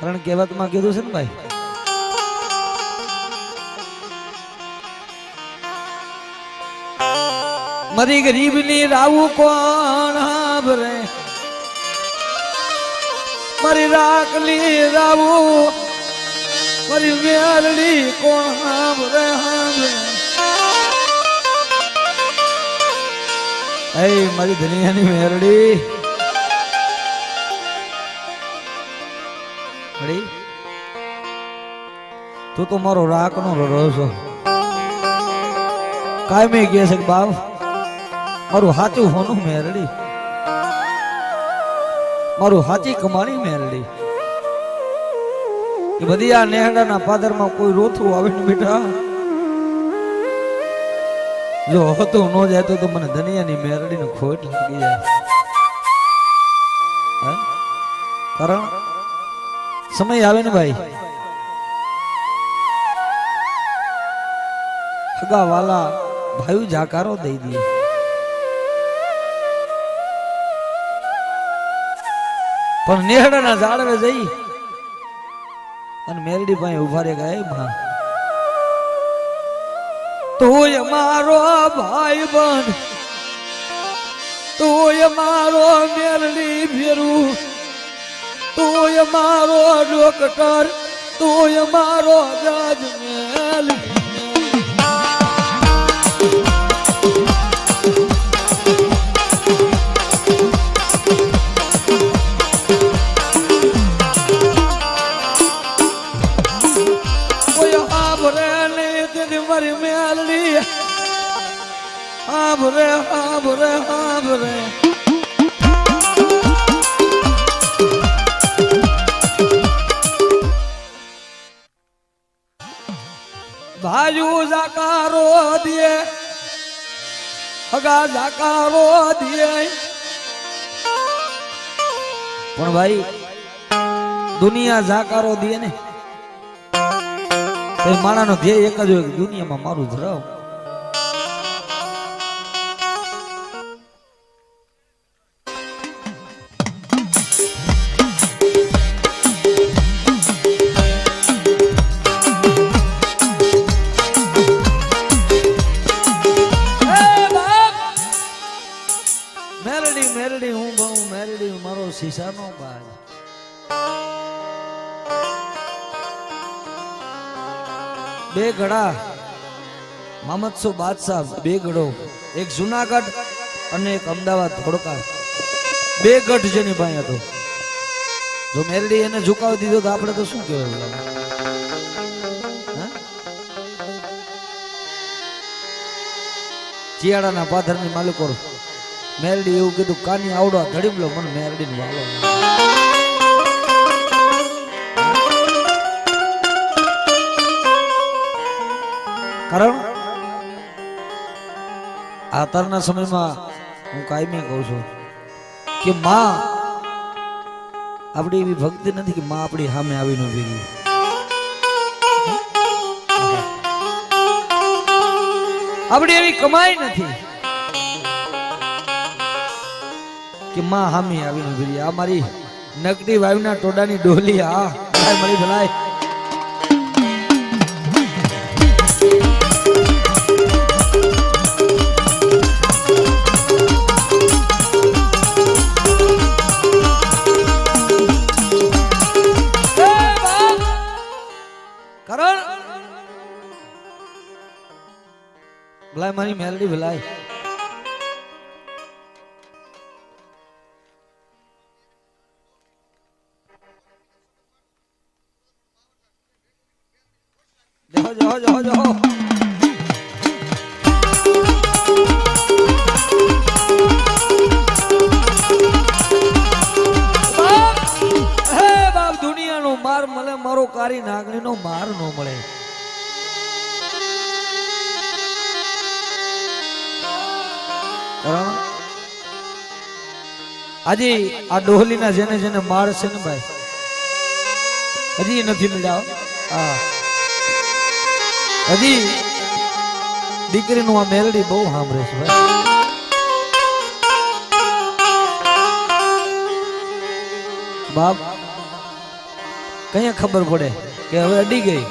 કરણ કહેવતમાં કીધું છે ને ભાઈ? મરી ગરીબની રાવું કોણ હાભરે? મારી રાખલી રાવું મારી વેરડી કોણ હાભરે હાભરે? એ મારી દુનિયાની મેરડી મળી તું તો મારો રાખનો છો. કાયમી કહે છે બાપ? મારું સાચું હોનું મેરડી. મારું સાચી કમાણી મેરડી. એ બધી આ નેહડાના પાદરમાં કોઈ રોથું આવે ને બેટા? જો હતું ન જાય તો મને ધનિયાની મેરડીનો ખોટ લાગી જાય. કારણ સમય આવે ને ભાઈ? હગા વાલા ભાઈ જાકારો દઈ દે. પણ નેહડાના ઝાડવે જઈ અને મેરડી પાસે ઊભા રે ગયા માં તું મારો ભાઈ બન તું મારો મેરડી ફેરું તું મારો ડોક્ટર તું મારો જજ મેલ. ભાજુ જાકારો દે હગા જાકારો દે પણ ભાઈ, દુનિયા જાકારો દે ને. માણાનો ધ્યેય એક જ હોય દુનિયામાં મારું જ મેરડી બે ઘડા મામદસુ બાદશાહ બે ગઢો એક જુનાગઢ અને એક અમદાવાદ ધોળકા. બે ગઢ જેની ભાઈ હતો. જો મેરડી એને ઝુકાવી દીધો તો આપણે તો શું કહેવાય ચિયાળાના પાથરની માલિકો મેરડી એવું કીધું, કાની આવડો ધડીમલો? મને મેરડી વાલો. કારણ? અત્યારના સમયમાં હું કાયમી કહું છું કે માં આપણી એવી ભક્તિ નથી કે માં આપણી સામે આવીને ઊભી રહી. આપણી એવી કમાઈ નથી કે માં હામી આવીને ઊભી રહી. આ મારી નકડી વાયુના ટોડાની ડોલી, આ મળી ભલાય ભલાય મારી મેલડી ભલાય. જહો માર મળે મારો કારી નાગણીનો માર નો મળે. કારણ આજે આ ડોહલીના જેને જેને માર છે ને ભાઈ, હજી નથી મળ્યા હા. હજી દીકરીનું આ મેલડી બહુ સાંભળે છે ભાઈ. બાપ કઈ ખબર પડે કે હવે અડી ગઈ?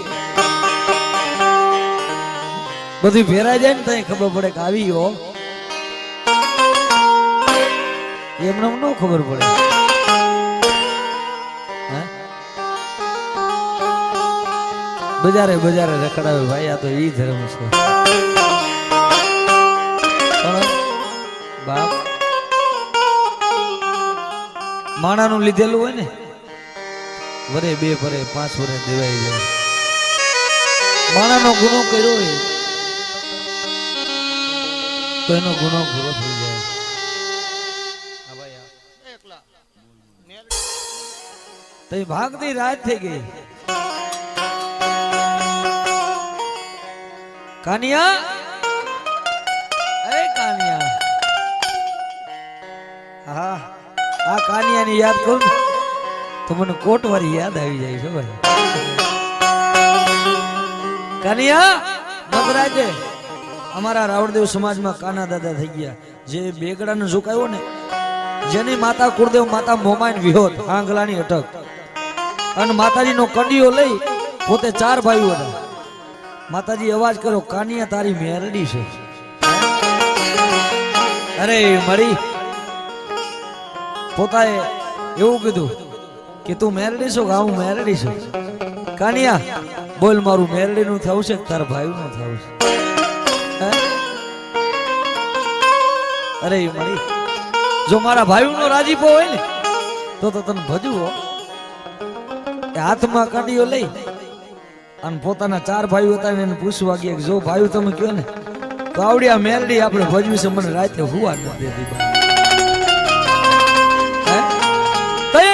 બધું ફેરાઈ જાય ને ત્યાં ખબર પડે કે આવી ગયો એમને ન ખબર પડે. બજારે બજારે રખડાવે ભાઈ, આ તો ઈ ધર્મ છે. બાપ, માણાનું લીધેલું હોય ને, વરે બે વરે પાંચ વરે દેવાઈ જાય. માણાનો ગુનો કર્યો હોય, તો એનો ગુનો પૂરો થઈ જાય. તો ભાગતી રાત થઈ ગઈ. કાનિયા? અરે કાનિયા. હા આ કાનિયાની યાદ કરું તો મને કોટવારી યાદ આવી જાય છે ભાઈ કાનિયા નગરાજે અમારા રાવણદેવ સમાજમાં કાના દાદા થઈ ગયા. જે બેગડાને ઝુકાયો ને, જેની માતા કુળદેવ માતા મોમાઈન વિહોત, આંગલાની અટક. અને માતાજીનો કંડીઓ લઈ પોતે ચાર ભાઈઓ માતાજી અવાજ કરો, કાનિયા તારી મેરડી છે. અરે મરી. પોતાએ એવું કીધું કે, તું મેરડી છો હું મેરડી છું? કાનિયા, બોલ, મારું મેરડી નું થવું છે તાર તારા ભાઈ નું થવું છે અરે મરી. જો મારા ભાઈ નો રાજીપો હોય ને, તો તો તને ભજવો એ હાથમાં કાઢીઓ લઈ અને પોતાના ચાર ભાઈઓ હતા ને એને પૂછવા ગયા કે જો ભાઈઓ તમે કયો ને, તો આવડી આ મેરડી આપણે ભજવી છે, મને રાતે હુવા ન દેતી. હે?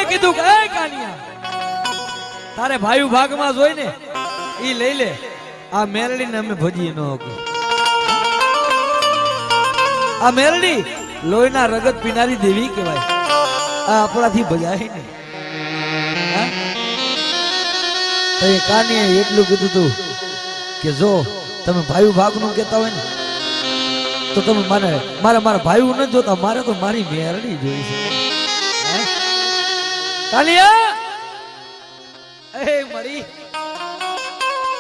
કીધું કે, એ કાનિયા, તારે ભાઈઓ ભાગમાં જોઈ ને, ઈ લઈ લે આ મેરડીને અમે ભજીએ ન હકી આ મેરડી લોહીના રગત પીનારી દેવી કહેવાય આ આપણાથી ભજાય નહીં તો એ એટલું કીધું તું કે જો તમે ભાઈ ભાગનું કહેતા હોય ને, તો તમે મારે મારે મારા ભાઈ ન જોતા, મારે તો મારી મેરણી જોઈ છે. કાલિયા એ મરી.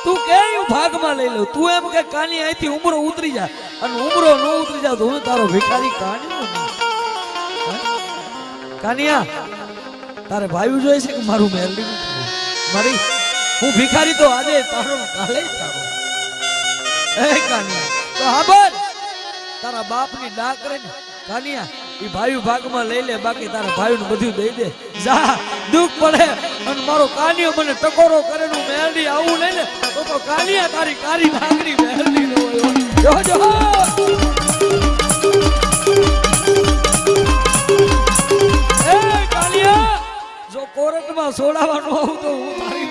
તું કે ભાગમાં લઈ લઉં તું એમ કે કાની અહીંથી ઉમરો ઉતરી જા. અને ઉમરો ન ઉતરી જા તો હું તારો ભિખારી કાન્યો કાનિયા, તારે ભાઈ જોઈએ છે કે મારું મેરડી મારી. હું ભિખારી તો આજે તારો કાલે જ એ કાનિયા, તો હાબર તારા બાપની ડા કરે ને, કાનિયા એ ભાઈ ભાગમાં લઈ લે, બાકી તારા ભાઈ નું બધું દઈ દે. જા, દુઃખ પડે. અને મારો કાનિયો મને ટકોરો કરે નું મેરડી આવું લઈ તો તો કાનિયા તારી કારી નાગરી મેરડી નો જો જો કોર્ટમાં સોડાવાનું આવું તો હું તારી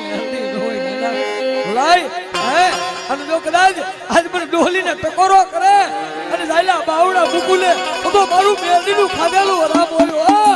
લાય, હે? અને જો કદાચ આજ પણ ડોલીને ટકોરો કરે અને જાયલા બાવડા મુકુલે, તો મારું મેરડીનું ખાધેલું વરાપ હોય